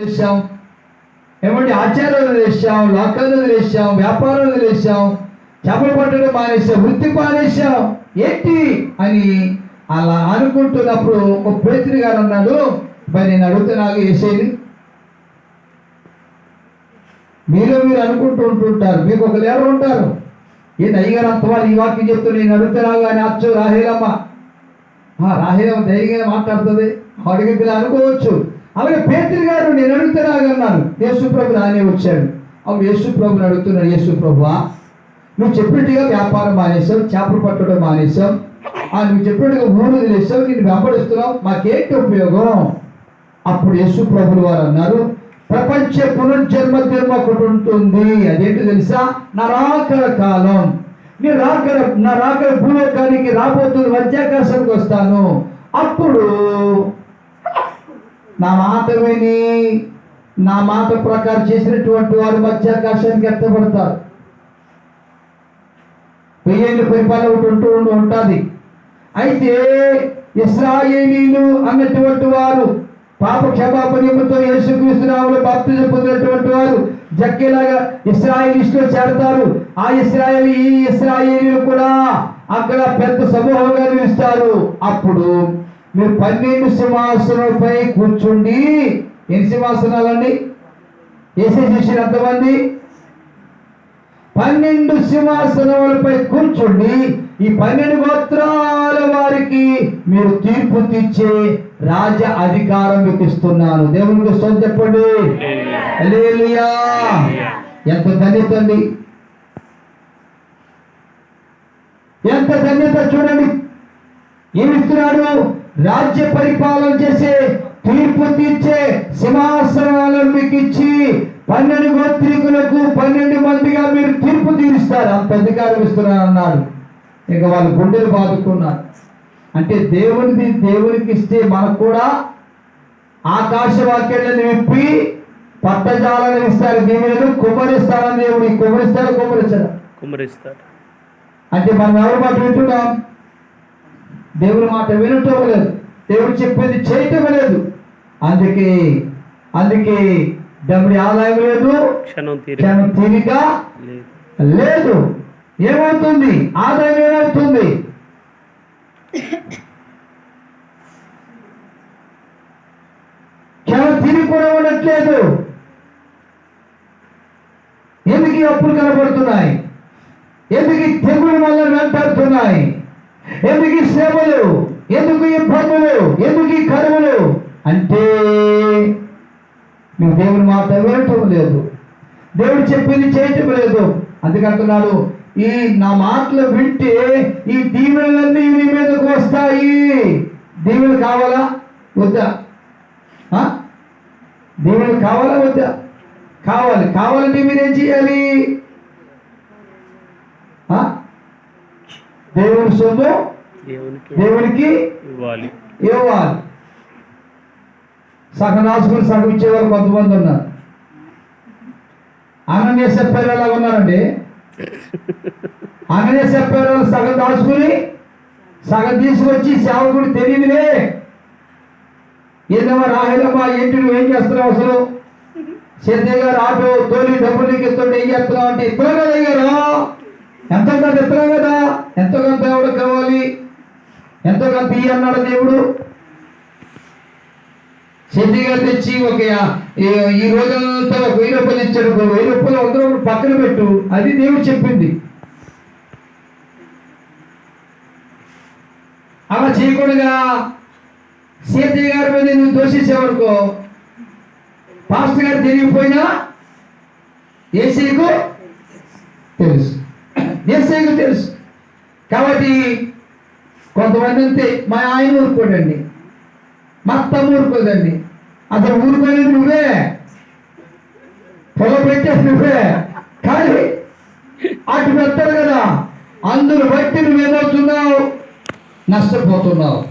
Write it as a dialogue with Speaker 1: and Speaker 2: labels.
Speaker 1: చేశాం. ఏమంటే ఆచారాలు వదిలేసాం లాకాలు వదిలేసాం వ్యాపారాలు వదిలేసాం చేపలు పట్టడం మానేసాం వృత్తి మానేసాం ఏంటి అని అలా అనుకుంటున్నప్పుడు ఒక పేతురి గారు అన్నాడు మరి నేను అడుగుతున్నాను వేసేది మీరు మీరు అనుకుంటూ ఉంటుంటారు. మీకు ఒక లేరు ఉంటారు. ఏంటి అయ్యగారు అంతవాళ్ళు ఈ వాక్యం చెప్తూ నేను అడుగుతున్నావు కానీ అచ్చు రాహేలమ్మ. ఆ, రాహేలమ్మ ధైర్యంగా మాట్లాడుతుంది. అడిగితే అనుకోవచ్చు. అలాగే పేతురు గారు నేను అడుగుతున్నాగన్నాను యేసుప్రభు నానే వచ్చాడు. అవును యేసుప్రభుని అడుగుతున్నాడు. యేసు నువ్వు చెప్పినట్టుగా వ్యాపారం మానేసావు చేపలు పట్టడం మానేసాం ఆ నువ్వు చెప్పినట్టుగా మూడు వదిలేసావు నేను వెంబడిస్తున్నావు. మాకేంటి ఉపయోగం? అప్పుడు యేసుప్రభులు వారు అన్నారు ప్రపంచ పునర్జన్మ దినం ఒకటి ఉంటుంది. అదేంటి తెలుసా? నరాకర కాలం. నేను రాకర నా రాకర భూలోకానికి రాబోతున్న మధ్యాకాశానికి వస్తాను. అప్పుడు నా మాట విని నా మాట ప్రకారం చేసినటువంటి వారు మధ్యాకాశానికి ఎత్తబడతారు. వెయ్యేళ్ళు పరిపాలన ఒకటి ఉంటూ ఉంటుంది. అయితే ఇస్రాయేలీలు అన్నటువంటి వారు పాప క్షమాపణ నిమిత్తం యేసుక్రీస్తునాములు బాప్తిజం పొందినటువంటి వారు జక్కేలాగా ఇస్రాయేలీస్టులో చేరతారు. ఆ ఇస్రాయేల్ ఈ ఇస్రాయేలీలు కూడా అక్కడ పెద్ద సమూహంగా నిలుస్తారు. అప్పుడు మీరు పన్నెండు సింహాసనాలపై కూర్చుండి ఎన్ని సింహాసనాలండి? ఏసీ శిష్యులు ఎంతమంది? పన్నెండు సింహాసనములపై కూర్చుండి ఈ పన్నెండు గోత్రాల వారికి మీరు తీర్పు తీర్చే రాజ అధికారం మీకు ఇస్తున్నాను. దేవునికి స్తోత్రం చెప్పండి. ఎంత ధన్యత అండి. ఎంత ధన్యత చూడండి. ఏమిస్తున్నాడు రాజ్య పరిపాలన చేసే తీర్పు తీర్చే సింహాసనాలను మీకు ఇచ్చి పన్నెండు గోత్రికులకు పన్నెండు మందిగా మీరు తీర్పు తీరుస్తారు. అంత అధికారం ఇస్తున్నాను అన్నాడు ఇక వాళ్ళు గుండెలు బాదుకున్నారు. అంటే దేవునిది దేవునికి ఇస్తే మనకు కూడా ఆకాశ వాక్యాలను విప్పి పట్టజాలను ఇస్తారు. దీవెనలు కుమ్మరిస్తారని దేవుడు ఈ కుమ్మరిస్తారా కుమ్మరిస్తారా
Speaker 2: కుమ్మరిస్తాడు.
Speaker 1: అంటే మనం ఎవరి మాట వింటున్నాం? దేవుని మాట వినటం లేదు. దేవుడు చెప్పేది చేయటం లేదు. అందుకే అందుకే దేవుడి ఆదాయం లేదు.
Speaker 2: క్షణం తీరి
Speaker 1: క్షణం తీరిక
Speaker 2: లేదు.
Speaker 1: ఏమవుతుంది? ఆదాయం ఏమవుతుంది? క్షణం తీరిక కూడా ఉండట్లేదు. ఎందుకు అప్పులు కనబడుతున్నాయి? ఎందుకు తెగులు మనల్ని వెంటాడుతున్నాయి? ఎందుకు ఈ శ్రమలు ఎందుకు ఈ ఇబ్బందులు ఎందుకు ఈ కరువులు? అంటే నువ్వు దేవుని మాట వినటం లేదు. దేవుడు చెప్పింది చేయటం లేదు. అందుకంటున్నాడు ఈ నా మాటలు వింటే ఈ దీవెనలన్నీ నీ మీదకు వస్తాయి. దీవెలు కావాలా? వద్దా? ఆ? కావాలా? వద్దా? కావాలి. కావాలంటే మీరేం చేయాలి? ఆ? దేవుని సొమ్ము
Speaker 2: దేవునికి ఇవ్వాలి.
Speaker 1: ఇవ్వాలి. సగం నాసుకుని సగం ఇచ్చేవారు కొంతమంది ఉన్నారు. అనన్య చెప్పారు ఎలా ఉన్నారండి? అనన్య చెప్పారు సగం దాచుకుని సగం తీసుకొచ్చి సేవకుడు తెలియదులే. ఏందమ్మా రాహేలమ్మా ఏంటి నువ్వు ఏం చేస్తున్నావు అసలు? సిద్ధయ్య గారు ఆటో తోలి డబ్బులు నీకు ఇస్తుంటే ఏం చేస్తున్నావు అంటే ఇద్దరు కదా ఎంతో కొంత ఇస్తున్నాం కదా ఎంతో కొంత ఎవడు కావాలి. ఎంతో కొంత ఇయ్యి అన్నాడు దేవుడు. సిద్ధి తెచ్చి ఒక ఈ- ఈ రోజంతా ఒక వెయ్యి రూపాయలు ఇచ్చాడు ఒక వెయ్యి రూపాయలు వంద రూపాయలు పక్కన పెట్టు. అది దేవుడు చెప్పింది. అలా చేయకుండా సీతయ్య గారి మీద నువ్వు దోషించేవనుకో పాస్టర్ గారు తెలియకపోయినా ఏసీకు తెలుసు. ఏసీకు తెలుసు. కాబట్టి కొంతమంది అంతే మా ఆయన ఊరుకోడండి. మా అత్తమ్మ ఊరుకోదండి. అసలు ఊరుకోలేదు నువ్వే. పొల పెట్టేసి నువ్వే. కానీ అటు పెట్టారు కదా అందును బట్టి నువ్వేమవుతున్నావు? నష్టపోతున్నావు.